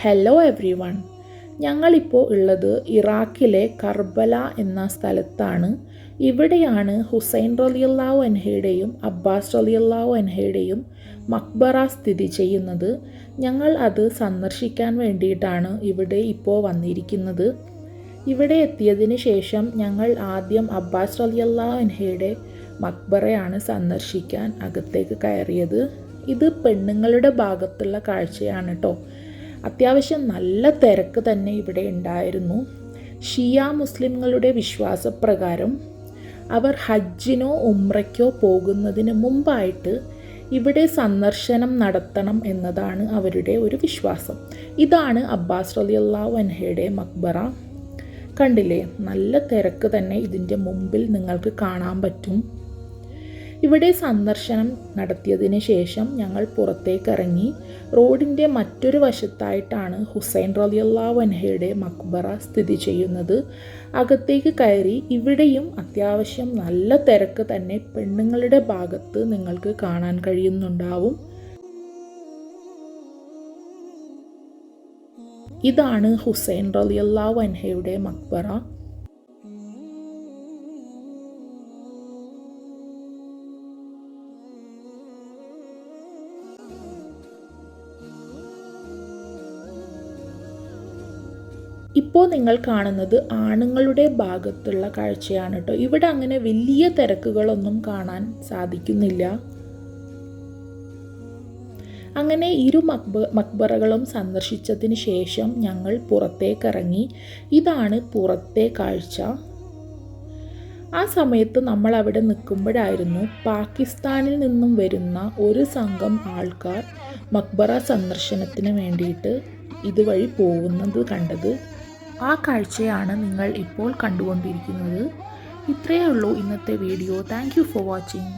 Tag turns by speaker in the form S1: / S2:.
S1: Hello every one ഞങ്ങളിപ്പോൾ ഉള്ളത് ഇറാഖിലെ കർബല എന്ന സ്ഥലത്താണ്. ഇവിടെയാണ് ഹുസൈൻ റലിയല്ലാവു അൻഹയുടെയും അബ്ബാസ് റലിയല്ലാവു അൻഹയുടെയും മക്ബറ സ്ഥിതി ചെയ്യുന്നത്. ഞങ്ങൾ അത് സന്ദർശിക്കാൻ വേണ്ടിയിട്ടാണ് ഇവിടെ ഇപ്പോൾ വന്നിരിക്കുന്നത്. ഇവിടെ എത്തിയതിന് ശേഷം ഞങ്ങൾ ആദ്യം അബ്ബാസ് റലിയല്ലാഹു അൻഹയുടെ മക്ബറയാണ് സന്ദർശിക്കാൻ അകത്തേക്ക് കയറിയത്. ഇത് പെണ്ണുങ്ങളുടെ ഭാഗത്തുള്ള കാഴ്ചയാണ് കേട്ടോ അത്യാവശ്യം നല്ല തിരക്ക് തന്നെ ഇവിടെ ഉണ്ടായിരുന്നു. ഷിയ മുസ്ലിങ്ങളുടെ വിശ്വാസപ്രകാരം അവർ ഹജ്ജിനോ ഉമ്രയ്ക്കോ പോകുന്നതിന് മുമ്പായിട്ട് ഇവിടെ സന്ദർശനം നടത്തണം എന്നതാണ് അവരുടെ ഒരു വിശ്വാസം. ഇതാണ് അബ്ബാസ് റലിയുള്ള വൻഹയുടെ മക്ബറ. കണ്ടില്ലേ? നല്ല തിരക്ക് തന്നെ ഇതിന്റെ മുമ്പിൽ നിങ്ങൾക്ക് കാണാൻ പറ്റും. ഇവിടെ സന്ദർശനം നടത്തിയതിന് ശേഷം ഞങ്ങൾ പുറത്തേക്കിറങ്ങി. റോഡിന്റെ മറ്റൊരു വശത്തായിട്ടാണ് ഹുസൈൻ റലിയല്ലാഹു അൻഹയുടെ മക്ബറ സ്ഥിതി ചെയ്യുന്നത്. അകത്തേക്ക് കയറി ഇവിടെയും അത്യാവശ്യം നല്ല തിരക്ക് തന്നെ പെണ്ണുങ്ങളുടെ ഭാഗത്ത് നിങ്ങൾക്ക് കാണാൻ കഴിയുന്നുണ്ടാവും. ഇതാണ് ഹുസൈൻ റലിയല്ലാഹു അൻഹയുടെ മക്ബറ. ഇപ്പോൾ നിങ്ങൾ കാണുന്നത് ആണുങ്ങളുടെ ഭാഗത്തുള്ള കാഴ്ചയാണ് കേട്ടോ. ഇവിടെ അങ്ങനെ വലിയ തിരക്കുകളൊന്നും കാണാൻ സാധിക്കുന്നില്ല. അങ്ങനെ ഇരു മക്ബ മക്ബറകളും സന്ദർശിച്ചതിന് ശേഷം ഞങ്ങൾ പുറത്തേക്കിറങ്ങി. ഇതാണ് പുറത്തെ കാഴ്ച. ആ സമയത്ത് നമ്മൾ അവിടെ നിൽക്കുമ്പോഴായിരുന്നു പാകിസ്ഥാനിൽ നിന്നും വരുന്ന ഒരു സംഘം ആൾക്കാർ മക്ബറ സന്ദർശനത്തിന് വേണ്ടിയിട്ട് ഇതുവഴി പോകുന്നത് കണ്ടത്. ആ കാഴ്ചയാണ് നിങ്ങൾ ഇപ്പോൾ കണ്ടുകൊണ്ടിരിക്കുന്നത്. ഇത്രയേ ഉള്ളൂ ഇന്നത്തെ വീഡിയോ. Thank for watching.